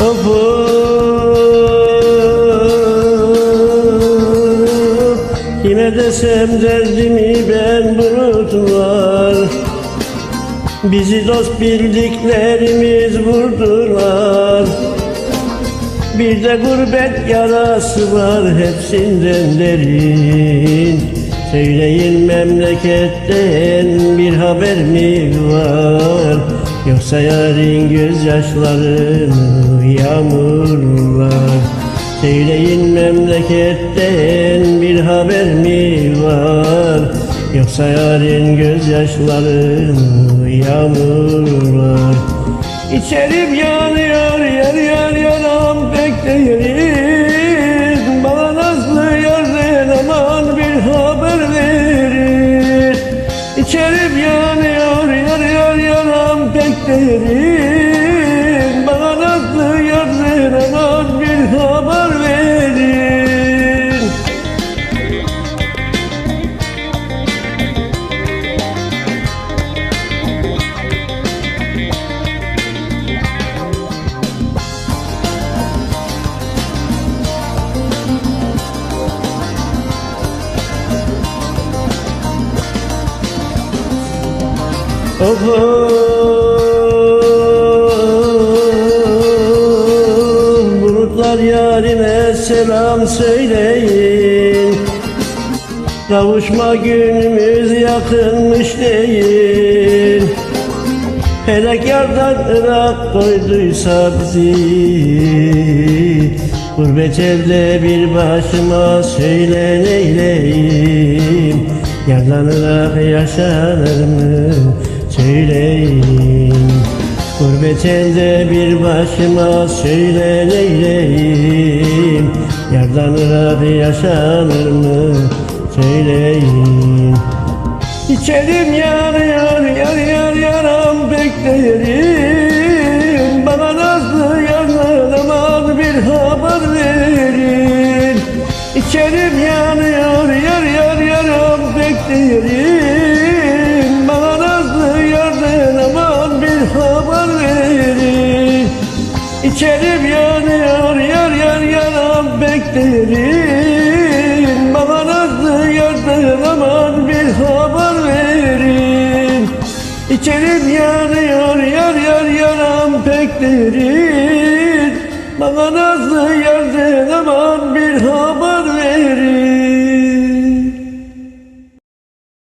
Of Kime desem derdimi ben bulutlar Bizi dost bildiklerimiz vurdular. Bir de gurbet yarası var hepsinden derin. Söyleyin memleketten bir haber mi var Yoksa yarın gözyaşlarını yağmurlar? Söyleyin memleketten bir haber mi var? Yoksa yarın gözyaşlarını yağmurlar? İçerim yanıyor Of, Bulutlar yarime selam söyleyin. Kavuşma günümüz yakınmış değil Felek yardan ırak koyduysa bizi. Gurbet elde bir başıma söyle neyleyim? Yarlanarak yaşanır mı söyleyin Gurbet elde bir başıma söyle neyleyim Yarlanarak yaşanır mı? Söyleyin İçerim yanıyor yar yaram beklerim Bana nazlı yarın aman bir haber verin. İçerim yanıyor yar yar yaram beklerim İçerim yanıyor yar yar yaram beklerim Bana nazlı yardım aman bir haber verin. İçerim yanıyor yar yar yaram pek derin Bana nazlı yardım